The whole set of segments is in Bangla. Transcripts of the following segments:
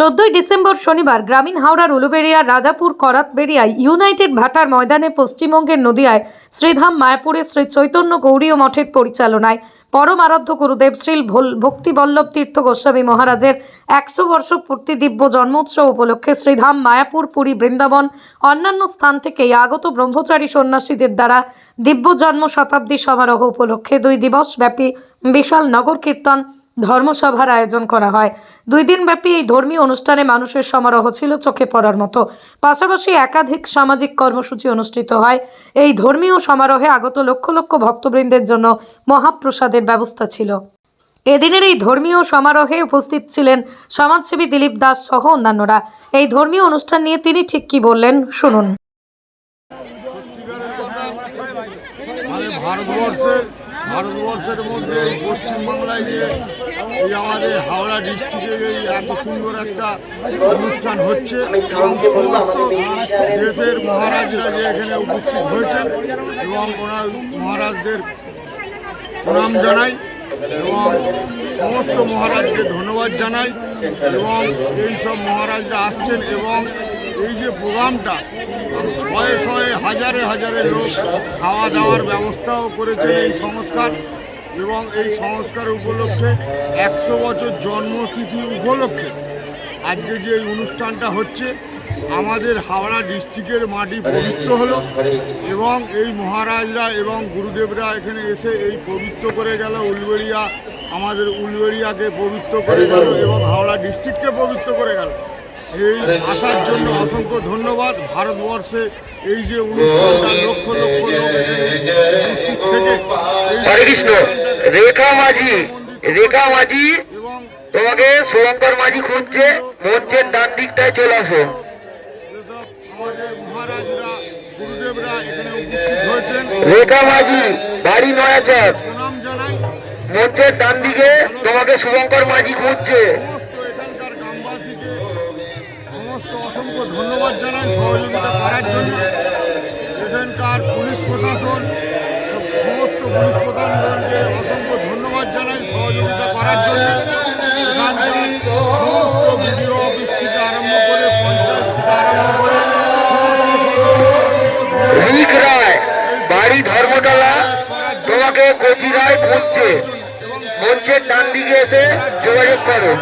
চোদ্দই ডিসেম্বর শনিবার গ্রামীণ হাওড়ার উলুবেড়িয়া, রাজাপুর, করাতবেড়িয়ায় ইউনাইটেড ভাটার ময়দানে পশ্চিমবঙ্গের নদিয়ায় শ্রীধাম, মায়াপুরে শ্রী চৈতন্য গৌরীয় মঠের পরিচালনায় পরম আরাধ্য গুরুদেব শ্রী ভোল- ভক্তিবল্লভ তীর্থ গোস্বামী মহারাজের একশো বর্ষ পূর্তি দিব্য জন্মোৎসব উপলক্ষে শ্রীধাম, মায়াপুর, পুরী, বৃন্দাবন, অন্যান্য স্থান থেকে আগত ব্রহ্মচারী সন্ন্যাসীদের দ্বারা দিব্য জন্ম শতাব্দী সমারোহ উপলক্ষে দুই দিবস ব্যাপী বিশাল নগর কীর্তন ধর্মসভার আয়োজন করা হয়। দুই দিন ব্যাপী এই ধর্মীয় অনুষ্ঠানে মানুষের সমারোহ ছিল চোখে পড়ার মতো। পাশাপাশি একাধিক সামাজিক কর্মসূচি অনুষ্ঠিত হয়। এই ধর্মীয় সমারোহে আগত লক্ষ লক্ষ ভক্তবৃন্দের জন্য মহাপ্রসাদের ব্যবস্থা ছিল। এদিনের এই ধর্মীয় সমারোহে উপস্থিত ছিলেন সমাজসেবী দিলীপ দাস সহ অন্যান্যরা। এই ধর্মীয় অনুষ্ঠান নিয়ে তিনি ঠিক কি বললেন, শুনুন। মানে ভারতবর্ষের ভারতবর্ষের মধ্যে পশ্চিমবাংলায় যে এই আমাদের হাওড়া ডিস্ট্রিক্টে এই এত সুন্দর একটা অনুষ্ঠান হচ্ছে দেশের মহারাজরা যে এখানে উপস্থিত হয়েছেন, এবং ওনার মহারাজদের প্রণাম জানাই, এবং সমস্ত মহারাজকে ধন্যবাদ জানাই, এবং এই সব মহারাজরা আসছেন, এবং এই যে প্রোগ্রামটা শয়ে শয়ে হাজারে হাজারে লোক খাওয়া দাওয়ার ব্যবস্থাও করেছেন এই সংস্কার এবং এই সংস্কার উপলক্ষে একশো বছর জন্মতিথি উপলক্ষে আজকে যে এই অনুষ্ঠানটা হচ্ছে, আমাদের হাওড়া ডিস্ট্রিক্টের মাটি পবিত্র হলো এবং এই মহারাজরা এবং গুরুদেবরা এখানে এসে এই পবিত্র করে গেল, উলবেড়িয়া, আমাদের উলবেড়িয়াকে পবিত্র করে গেল এবং হাওড়া ডিস্ট্রিক্টকে পবিত্র করে গেল। এই আসার জন্য অসংখ্য ধন্যবাদ। ভারতবর্ষে এই যে অনুষ্ঠানটা লক্ষ লক্ষ লোক এখানে উপস্থিত থেকে এই হরে কৃষ্ণ। রেখা মাঝি রেখা মাঝি তোমাকে শুভঙ্কর মাঝি খুঁজছে মঞ্চের ডান দিকটায় চলে আসো। রেখা মাঝি বাড়ি নয়াচার। প্রণাম জানাই। মঞ্চের ডান দিকে তোমাকে শুভঙ্কর মাঝি খুঁজছে। ধন্যবাদ জানাই সহযোগিতা করার জন্য। এখানকার পুলিশ প্রশাসন, সমস্ত পুলিশ প্রশাসনকে অসংখ্য ধন্যবাদ জানাই সহযোগিতা করার জন্য। সমস্ত আরম্ভ করে বাড়ি ধর্মতলা, তোমাকে কচি রায় খুঁজছে মঞ্চের ডান দিকে এসে যোগাযোগ করো।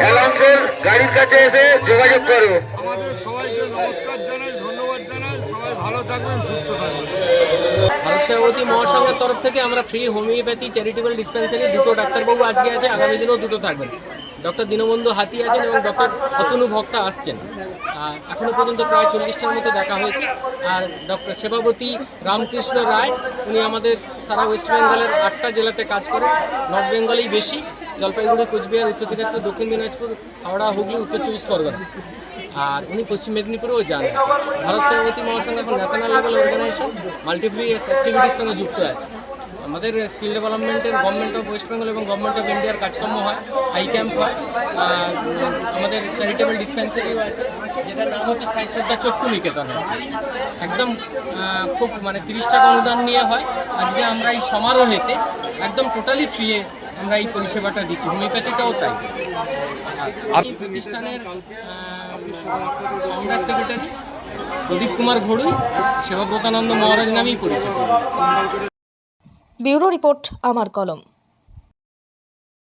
অ্যালাউন্সের গাড়ির কাছে এসে যোগাযোগ করো। আমাদের সবাইকে নমস্কার জানাই ধন্যবাদ জানাই। সবাই ভালো থাকবেন সুস্থ থাকবেন। ভারত সেবাবতী মহাসংঘের তরফ থেকে আমরা ফ্রি হোমিওপ্যাথি চ্যারিটেবল ডিসপেন্সারি দুটো ডাক্তারবাবু আজকে আছে আগামী দিনেও দুটো থাকবেন। ডক্টর দীনবন্ধু হাতি আছেন এবং ডক্টর অতনু ভক্তা আসছেন। আর এখনও পর্যন্ত প্রায় চল্লিশটার মতো দেখা হয়েছে। আর ডক্টর সেবাবতী রামকৃষ্ণ রায় উনি আমাদের সারা ওয়েস্ট বেঙ্গলের আটটা জেলাতে কাজ করেন নর্থ বেঙ্গলেই বেশি। জলপাইগুড়ি, কোচবিহার, উত্তর দিনাজপুর, দক্ষিণ দিনাজপুর, হাওড়া, হুগলি, উত্তর চব্বিশ পরগনা। আর উনি পশ্চিম মেদিনীপুরেও যান। ভারত সেবাবতী মহাসংঘ এখন ন্যাশনাল লেভেল অর্গানাইজেশন মাল্টিপ্লিয়াস অ্যাক্টিভিটির সঙ্গে যুক্ত আছে। আমাদের স্কিল ডেভেলপমেন্টের গভর্নমেন্ট অফ ওয়েস্ট বেঙ্গল এবং গভর্নমেন্ট অফ ইন্ডিয়ার কাজকর্ম হয় আই ক্যাম্প হয় আমাদের চ্যারিটেবল ডিসপেন্সারিও আছে, যেটার নাম হচ্ছে সাই শ্রদ্ধা চক্ষু নিকেতন। একদম খুব মানে তিরিশ টাকা অনুদান নিয়ে হয়। আজকে আমরা এই সমারোহেতে একদম টোটালি ফ্রিয়ে আমরা এই পরিষেবাটা দিচ্ছি হোমিওপ্যাথিটাও তাই। আর এই প্রতিষ্ঠানের কংগ্রেস সেক্রেটারি প্রদীপ কুমার ঘড়ুই সেবাব্রতানন্দ মহারাজ নামেই পরিচিত। ব্যুরো রিপোর্ট আমার কলম।